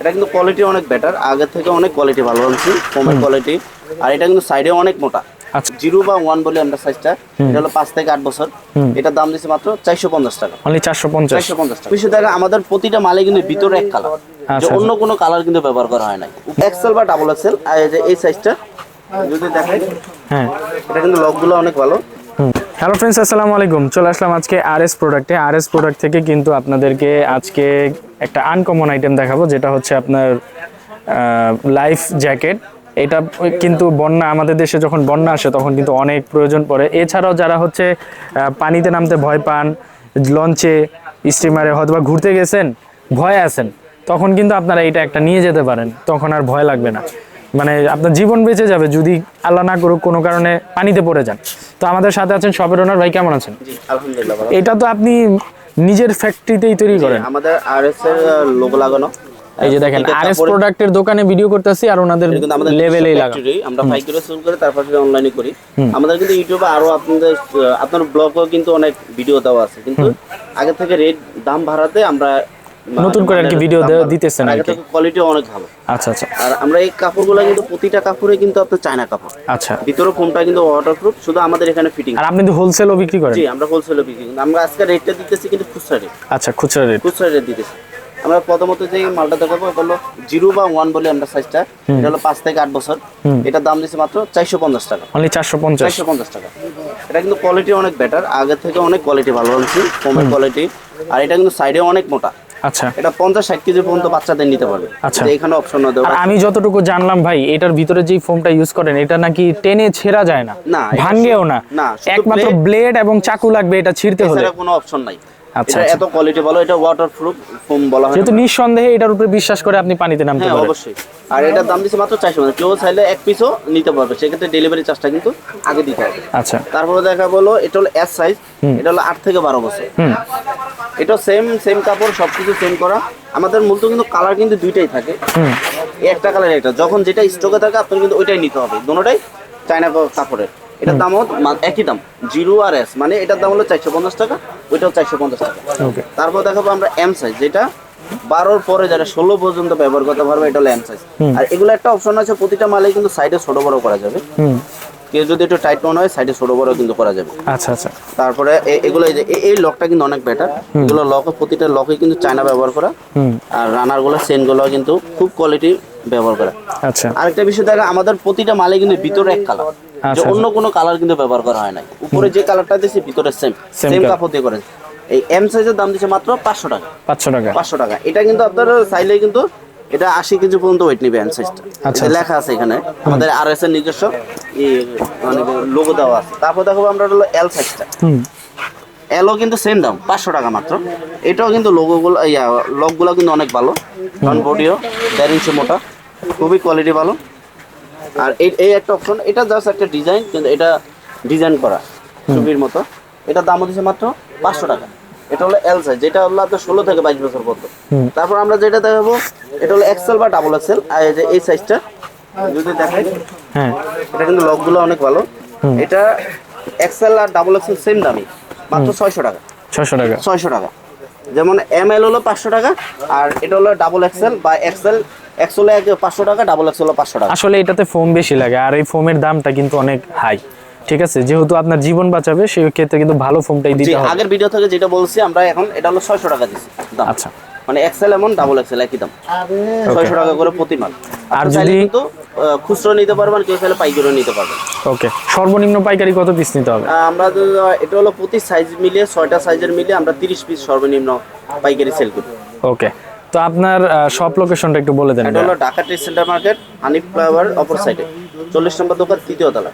এটা কিন্তু কোয়ালিটি অনেক বেটার আগের থেকে অনেক কোয়ালিটি ভালো আনছি ফোমের কোয়ালিটি আর এটা কিন্তু সাইডে অনেক মোটা। আচ্ছা। জিরো বা ওয়ান বলি আমরা সাইজটা এটা হলো পাঁচ থেকে আট বছর। এটার দাম দিচ্ছে মাত্র চারশো পঞ্চাশ টাকা। চারশো পঞ্চাশ। চারশো পঞ্চাশ টাকা। বিষয় দেখা আমাদের প্রতিটা মালে কিন্তু ভিতরে এক কালার আচ্ছা, অন্য কোনো কালার কিন্তু ব্যবহার করা হয় না এক্সেল বা ডাবল এক্সেল এই যে এই সাইজটা যদি দেখেন হ্যাঁ। এটা কিন্তু লকগুলো অনেক ভালো। হ্যালো ফ্রেন্ডস আসসালামু আলাইকুম। চলে আসলাম আজকে আর এস প্রোডাক্টে আর এস প্রোডাক্ট থেকে কিন্তু আপনাদেরকে আজকে একটা আনকমন আইটেম দেখাবো, যেটা হচ্ছে আপনার লাইফ জ্যাকেট এটা কিন্তু বন্যা, আমাদের দেশে যখন বন্যা আসে, তখন কিন্তু অনেক প্রয়োজন পড়ে। এছাড়াও যারা হচ্ছে পানিতে নামতে ভয় পান, লঞ্চে স্টিমারে হয়তো বা ঘুরতে গেছেন, ভয় আছেন, তখন কিন্তু আপনারা এটা একটা নিয়ে যেতে পারেন। তখন আর ভয় লাগবে না। মানে আপনার জীবন বেঁচে যাবে যদি আল্লাহ না করুক, কোনো কারণে পানিতে পড়ে যান। তো আমাদের সাথে আছেন শপের ওনার ভাই কেমন আছেন? আলহামদুলিল্লাহ এটা তো আপনি নিজের ফ্যাক্টরিতেই তৈরি করেন? আমাদের আর এস এর লোগো লাগানো। এই যে দেখেন এটা আর এস প্রোডাক্টের দোকানে ভিডিও করতেছি আর ওনাদের লেভেলেই লাগা আমরা পাইকারি সেল করে তারপর সেটা অনলাইনে করি। আমাদের কিন্তু ইউটিউবে আরও আপনাদের আপনার ব্লগও কিন্তু অনেক ভিডিও দেওয়া আছে। কিন্তু আগে থেকে রেট দাম বাড়াতে আমরা নতুন করে আর কি মানে বাড়াই। দিতেছেন আর কি। কোয়ালিটি অনেক ভালো। আচ্ছা আচ্ছা। আর আমরা এই কাপড়গুলো কিন্তু প্রতিটা কাপড়ে কিন্তু আপনার চায়না কাপড়। আচ্ছা। ভিতরে ফোমটা কিন্তু ওয়াটারপ্রুফ শুধু আমাদের এখানে ফিটিং আর আপনি তো হোলসেলও বিক্রি করেন? জি আমরা হোলসেলে বিক্রি করি। আমরা আজকে রেটটা দিতেছি কিন্তু খুচরা রেট আচ্ছা খুচরা রেট খুচরা রেট দিতেছি। আমরা প্রথমত যে মালটা দেখাবো এটা হলো জিরো বা ওয়ান বলে আমরা সাইজটা এটা হলো পাঁচ থেকে আট বছর। এটার দাম দিচ্ছে মাত্র চারশো পঞ্চাশ টাকা। অনলি চারশো পঞ্চাশ। চারশো পঞ্চাশ টাকা। এটা কিন্তু কোয়ালিটি অনেক বেটার আগের থেকে অনেক কোয়ালিটি ভালো আনছি ফোমের কোয়ালিটি আর এটা কিন্তু সাইডে অনেক মোটা। আচ্ছা। এটা পঞ্চাশ ষাট কেজি পর্যন্ত বাচ্চাদের নিতে পারবে। আচ্ছা। এখানে অপশন দেওয়া আর আমি যতটুকু জানলাম ভাই এটার ভিতরে যেই ফোমটা ইউজ করেন এটা নাকি টেনে ছেঁড়া যায় না? না, ভাঙ্গেও না? না, একমাত্র ব্লেড এবং চাকু লাগবে এটা ছিঁড়তে হলে। কোনো অপশন নাই। আচ্ছা, আচ্ছা। এত কোয়ালিটি ভালো এটা ওয়াটার প্রুফ ফোম বলা হয় যেহেতু নিঃসন্দেহে এটার উপরে বিশ্বাস করে আপনি পানিতে নামতে হ্যাঁ পারেন। অবশ্যই। আর এটার দাম মাত্র চারশো কেউ চাইলে এক পিসও নিতে পারবে। সেক্ষেত্রে ডেলিভারি চার্জটা কিন্তু আগে দিতে হবে। আচ্ছা। তারপরে দেখা বলো এটা হলো এস সাইজ এটা হলো আট থেকে বারো বছর। হুম। এটা সেম সেম কাপড় সবকিছু সেম করা। আমাদের মূলত কিন্তু কালার কিন্তু দুইটাই থাকে। হুম। একটা কালার একটা। যখন যেটা স্টকে থাকে আপনার কিন্তু ওইটাই নিতে হবে। দুটোটাই চায়না কাপড়ের। এটার দাম একই দাম। জিরো আর এস মানে এটার দাম হলো চারশো পঞ্চাশ টাকা ওইটাও চারশো পঞ্চাশ টাকা। তারপর দেখাবো আমরা এম সাইজ যেটা বারোর পরে যারা ষোলো পর্যন্ত ব্যবহার করতে পারবে এটা হলো এম সাইজ আর এগুলো একটা অপশন আছে প্রতিটা মালে কিন্তু সাইডে ছোট বড় করা যাবে। কেউ যদি একটু টাইট মনে হয় সাইডে ছোট বড় কিন্তু করা যাবে। আচ্ছা আচ্ছা। তারপরে এগুলো এই যে এই লকটা কিন্তু অনেক বেটার এগুলো লক প্রতিটা লকে কিন্তু চায়না ব্যবহার করা। আর রানারগুলো চেনগুলো কিন্তু খুব কোয়ালিটি ব্যবহার করা। আচ্ছা। আরেকটা বিষয় দেখা আমাদের প্রতিটা মালে কিন্তু ভিতরে এক কালার যে আচ্ছা, অন্য কোনো কালার কিন্তু ব্যবহার করা হয় না উপরে যে কালারটা দিয়েছে ভিতরে সেম সেম কাপড় দিয়ে করে এই এম সাইজের দাম দিচ্ছে মাত্র পাঁচশো টাকা। পাঁচশো টাকা। পাঁচশো টাকা। এটা কিন্তু আপনার চাইলে কিন্তু এটা আশি কেজি পর্যন্ত ওয়েট নিবে এম সাইজটা আচ্ছা, লেখা আছে এখানে। আমাদের আর এস এর নিজস্ব। মানে লোগো দেওয়া আছে। তারপর দেখো আমরা হলো এল সাইজটা এলও কিন্তু সেম দাম পাঁচশো টাকা মাত্র। এটাও কিন্তু লোগোগুলো ইয়া লকগুলো কিন্তু অনেক ভালো। কারণ বডিও দেড় ইঞ্চি মোটা। খুবই কোয়ালিটি ভালো। আর এই এই একটা অপশন এটা জাস্ট একটা ডিজাইন কিন্তু এটা ডিজাইন করা ছবির মতো। এটার দাম হচ্ছে মাত্র পাঁচশো টাকা। এটা হলো এল সাইজ যেটা হলো আপনার ষোলো থেকে বাইশ বছর পর্যন্ত। তারপর আমরা যেটা দেখাবো এটা হলো এক্সেল বা ডাবল এক্সেল আর এই সাইজটা যদি দেখাই হ্যাঁ। এটা কিন্তু লকগুলো অনেক ভালো। এটা এক্সেল আর ডাবল এক্সেল সেম দামি মাত্র ছয়শো টাকা। ছশো টাকা। ছয়শো টাকা। যেমন এম এল হলো পাঁচশো টাকা আর এটা হলো ডাবল এক্সেল বা এক্সেল এক্সেল পাঁচশো টাকা ডাবল এক্সেল পাঁচশো টাকা। আসলে এটাতে ফোম বেশি লাগে আর এই ফোমের দামটা কিন্তু অনেক হাই। ঠিক আছে? যেহেতু আপনার জীবন বাঁচাবে সেই ক্ষেত্রে কিন্তু ভালো ফোমটাই দিতে হবে। আগের ভিডিও থেকে যেটা বলছি আমরা এখন এটা হলো ছয়শো টাকা দিচ্ছি আচ্ছা। মানে এক্সেল এমন ডাবল এক্সেল একই দাম। ছয়শো টাকা করে প্রতি মাল আর যদি খুচরো নিতে পারবেন কেউ চাইলে পাইকারিও নিতে পারবেন। ওকে সর্বনিম্ন পাইকারি কত পিস নিতে হবে? আমরা এটা হলো প্রতি সাইজ মিলিয়ে ছয়টা সাইজের মিলিয়ে আমরা তিরিশ পিস সর্বনিম্ন পাইকারি সেল করি। ওকে তো আপনার সব লোকেশনটা একটু বলে দেন এটা হলো Dhaka trade centre market Hanif flyover অপর সাইডে চল্লিশ নম্বর দোকান তৃতীয় তলা।